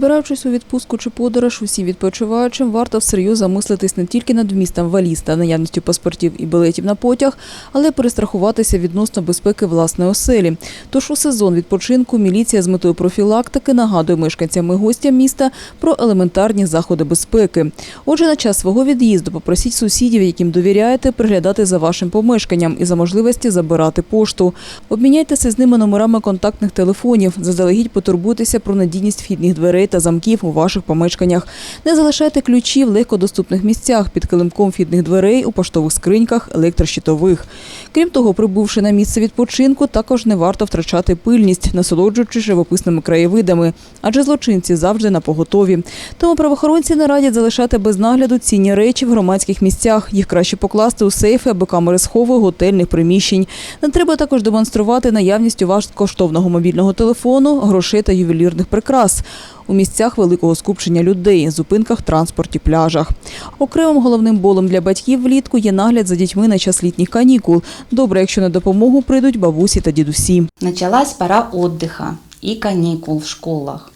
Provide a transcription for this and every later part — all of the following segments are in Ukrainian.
Збираючись у відпустку чи подорож, усім відпочиваючим варто всерйоз замислитись не тільки над вмістом валіз та наявністю паспортів і білетів на потяг, але й перестрахуватися відносно безпеки власної оселі. Тож у сезон відпочинку міліція з метою профілактики нагадує мешканцям і гостям міста про елементарні заходи безпеки. Отже, на час свого від'їзду попросіть сусідів, яким довіряєте, приглядати за вашим помешканням і за можливості забирати пошту. Обміняйтеся з ними номерами контактних телефонів. Заздалегідь потурбуйтеся про надійність вхідних дверей та замків у ваших помешканнях. Не залишайте ключі в легкодоступних місцях під килимком вхідних дверей, у поштових скриньках, електрощитових. Крім того, прибувши на місце відпочинку, також не варто втрачати пильність, насолоджуючись живописними краєвидами, адже злочинці завжди на поготові. Тому правоохоронці не радять залишати без нагляду цінні речі в громадських місцях. Їх краще покласти у сейфи або камери схову готельних приміщень. Не треба також демонструвати наявність у вас коштовного мобільного телефону, грошей та ювелірних прикрас у місцях великого скупчення людей, зупинках, транспорті, пляжах. Окремим головним болем для батьків влітку є нагляд за дітьми на час літніх канікул. Добре, якщо на допомогу прийдуть бабусі та дідусі. Началась пора отдыха и каникул в школах.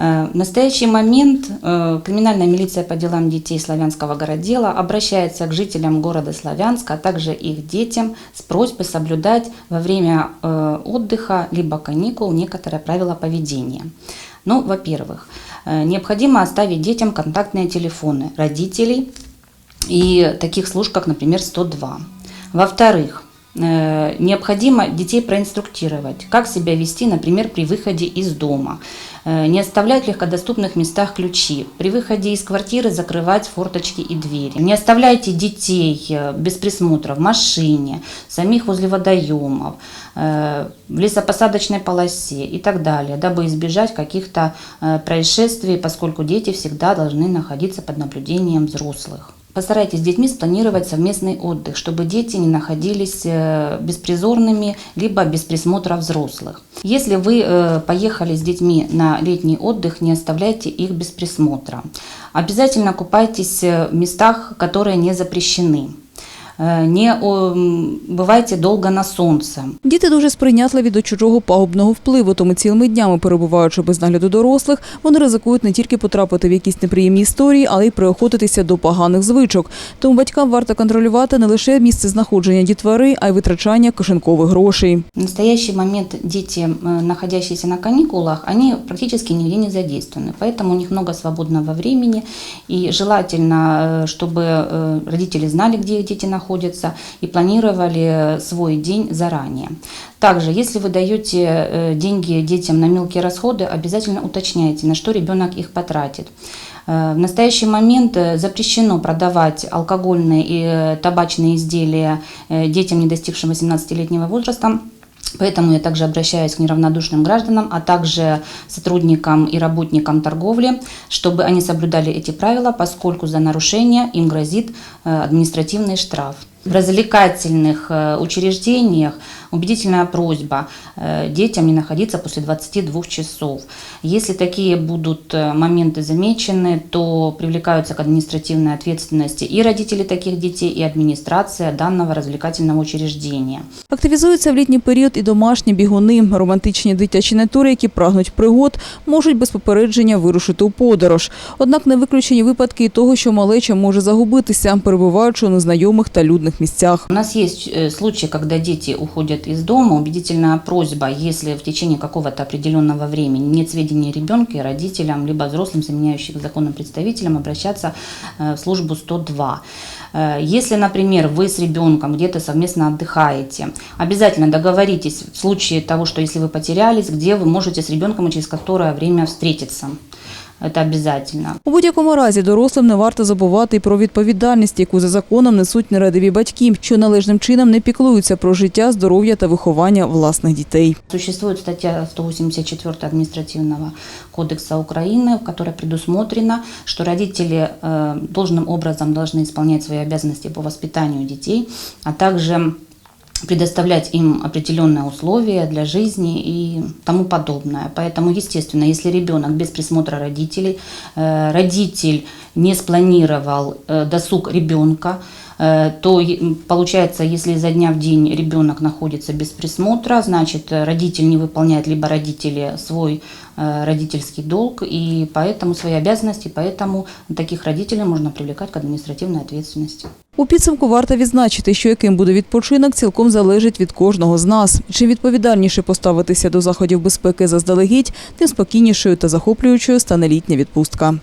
Э, В настоящий момент э, криминальная милиция по делам детей Славянского городдела обращается к жителям города Славянска, а также их детям с просьбой соблюдать во время э, отдыха либо каникул некоторые правила поведения. Ну, во-первых, э, необходимо оставить детям контактные телефоны родителей и таких служб, как, например, 102. Во-вторых, э, необходимо детей проинструктировать, как себя вести, например, при выходе из дома. Э, Не оставлять в легкодоступных местах ключи. При выходе из квартиры закрывать форточки и двери. Не оставляйте детей э, без присмотра в машине, самих возле водоемов, э, в лесопосадочной полосе и так далее, дабы избежать каких-то э, происшествий, поскольку дети всегда должны находиться под наблюдением взрослых. Постарайтесь с детьми спланировать совместный отдых, чтобы дети не находились э, беспризорными, либо без присмотра взрослых. Если вы э, поехали с детьми на летний отдых, не оставляйте их без присмотра. Обязательно купайтесь э, в местах, которые не запрещены. Э, Не о, м, бывайте долго на солнце. Діти дуже сприйнятливі до чужого пагубного впливу, тому цілими днями перебуваючи без нагляду дорослих, вони ризикують не тільки потрапити в якісь неприємні історії, але й приохотитися до поганих звичок. Тому батькам варто контролювати не лише місце знаходження дітвори, а й витрачання кишенькових грошей. В настоящий момент дети, э, находящиеся на каникулах, они практически нигде не задействованы, поэтому у них много свободного времени, и желательно, э, чтобы э, родители знали, где их дети находятся, и планировали э, свой день заранее. Также, если вы даете э, деньги детям на мелкие расходы, обязательно уточняйте, на что ребенок их потратит. Э, В настоящий момент запрещено продавать алкогольные и табачные изделия детям, не достигшим 18-летнего возраста. Поэтому я также обращаюсь к неравнодушным гражданам, а также сотрудникам и работникам торговли, чтобы они соблюдали эти правила, поскольку за нарушение им грозит э, административный штраф. В развлекательных э, учреждениях убедительная просьба э, детям не находиться после 22 часов. Если такие будут э, моменты замечены, то привлекаются к административной ответственности и родители таких детей, и администрация данного развлекательного учреждения. Активізуються в літній період і домашні бігуни, романтичні дитячі натури, які прагнуть пригод, можуть без попередження вирушити у подорож. Однак не виключені випадки і того, що малеча може загубитися, перебуваючи у незнайомих та людних місцях. У нас есть э, случаи, когда дети из дома. Убедительная просьба, если в течение какого-то определенного времени нет сведений о ребенке, родителям, либо взрослым, заменяющим законным представителям, обращаться э, в службу 102. Э, Если, например, вы с ребенком где-то совместно отдыхаете, обязательно договоритесь в случае того, что если вы потерялись, где вы можете с ребенком и через которое время встретиться. Это обязательно. У будь-якому разі дорослим не варто забувати і про відповідальність, яку за законом несуть нерадиві батьки, що належним чином не піклуються про життя, здоров'я та виховання власних дітей. Существует статья 184 административного кодекса Украины, в которой предусмотрено, что родители э, должным образом должны исполнять свои обязанности по воспитанию детей, а также предоставлять им определенные условия для жизни и тому подобное. Поэтому, естественно, если ребенок без присмотра родителей, э, родитель не спланировал э, досуг ребенка, э, то е- м, получается, если изо дня в день ребенок находится без присмотра, значит э, родитель не выполняет, либо родители свой э, родительский долг, и поэтому свои обязанности, поэтому таких родителей можно привлекать к административной ответственности. У підсумку варто відзначити, що яким буде відпочинок, цілком залежить від кожного з нас. Чим відповідальніше поставитися до заходів безпеки заздалегідь, тим спокійнішою та захоплюючою стане літня відпустка.